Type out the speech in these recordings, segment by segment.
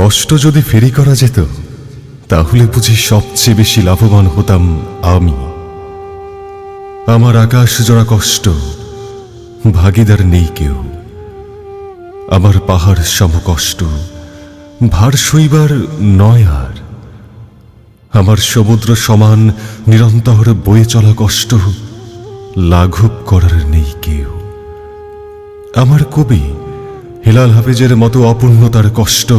কষ্ট যদি ফেরি করা যেত, তাহলে বুঝি সবচেয়ে বেশি লাভবান হতাম আমি। আমার আকাশ জোড়া কষ্ট, ভাগিদার নেই কেউ। আমার পাহাড় সম কষ্ট, ভার সইবার নয় আর। আমার সমুদ্র সমান নিরন্তর বয়ে চলা কষ্ট, লাঘব করার নেই কেউ। আমার কবি হেলাল হাফেজের মতো অপূর্ণতার কষ্ট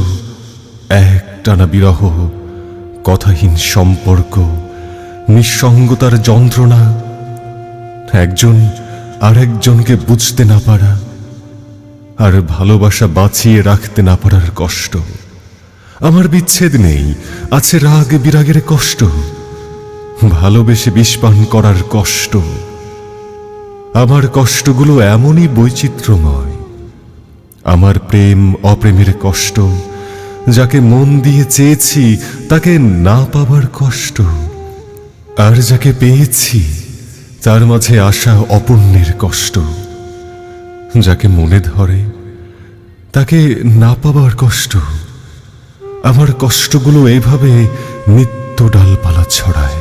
এক টানা বিরহ, কথাহীন সম্পর্ক, নিঃসঙ্গতার যন্ত্রণা। একজন আরেকজনকে বুঝতে না পারা আর ভালোবাসা বাঁচিয়ে রাখতে না পারার কষ্ট। আমার বিচ্ছেদ নেই, আছে রাগ বিরাগের কষ্ট। ভালোবেসে বিষপান করার কষ্ট। আমার কষ্টগুলো এমনই বৈচিত্র্যময়। আমার প্রেম অপ্রেমের কষ্ট। যাকে মন দিয়ে চেয়েছি, তাকে না পাবার কষ্ট। আর যাকে পেয়েছি, তার মাঝে আসা অপূর্ণের কষ্ট। যাকে মনে ধরে, তাকে না পাবার কষ্ট। আমার কষ্টগুলো এভাবে নিত্য ডালপালা ছড়ায়।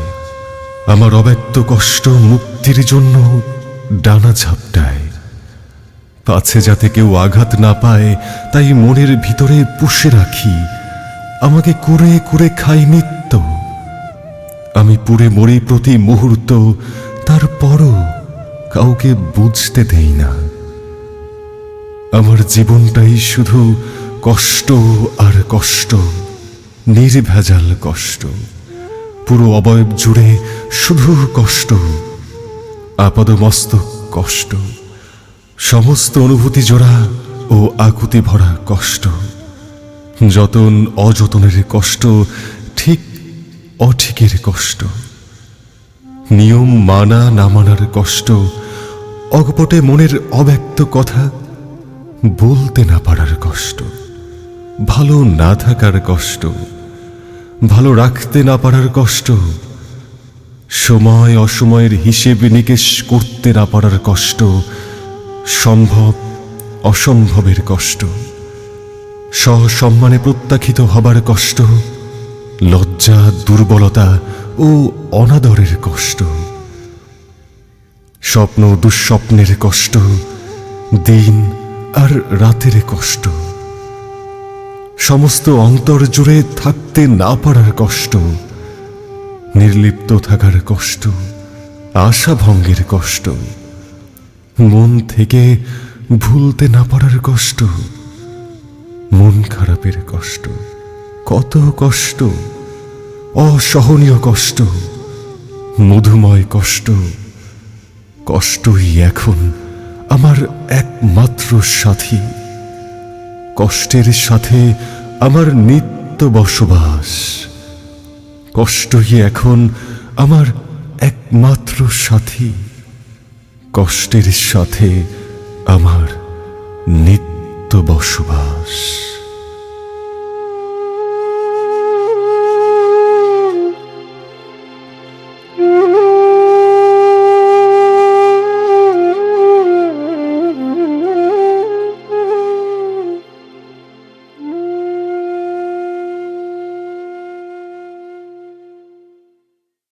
আমার অব্যক্ত কষ্ট মুক্তির জন্য ডানা ঝাপটায়। পাছে যাতে কেউ আঘাত না পায়, তাই মনের ভিতরে পুষে রাখি। আমাকে কুরে কুরে খাই নিত্য। আমি পুড়ে মরি প্রতি মুহূর্ত, তারপরও কাউকে বুঝতে দেই না। আমার জীবনটাই শুধু কষ্ট আর কষ্ট, নির্ভেজাল কষ্ট। পুরো অবয়ব জুড়ে শুধু কষ্ট, আপাদমস্তক কষ্ট। সমস্ত অনুভূতি জোড়া ও আকুতি ভরা কষ্ট। যতন অযতনের কষ্ট, ঠিক অঠিকের কষ্ট। নিয়ম মানা না মানার কষ্ট অকপটে মনের অব্যক্ত কথা বলতে না পারার কষ্ট। ভালো না থাকার কষ্ট, ভালো রাখতে না পারার কষ্ট, সময় অসময়ের হিসেব নিকেশ করতে না পারার কষ্ট সম্ভব অসম্ভবের কষ্ট। সসম্মানে প্রত্যাখিত হবার কষ্ট, লজ্জা, দুর্বলতা ও অনাদরের কষ্ট। স্বপ্ন দুঃস্বপ্নের কষ্ট, দিন আর রাতের কষ্ট। সমস্ত অন্তর জুড়ে থাকতে না পারার কষ্ট, নির্লিপ্ত থাকার কষ্ট আশা ভঙ্গের কষ্ট। মন থেকে ভুলতে না পারার কষ্ট, মন খারাপের কষ্ট, কত কষ্ট, অসহনীয় কষ্ট, মধুময় কষ্ট, কষ্টই এখন আমার একমাত্র সাথী। কষ্টের সাথে আমার নিত্য বসবাস, কষ্টই এখন আমার একমাত্র সাথী। কষ্টের সাথে আমার নিত্য বসবাস।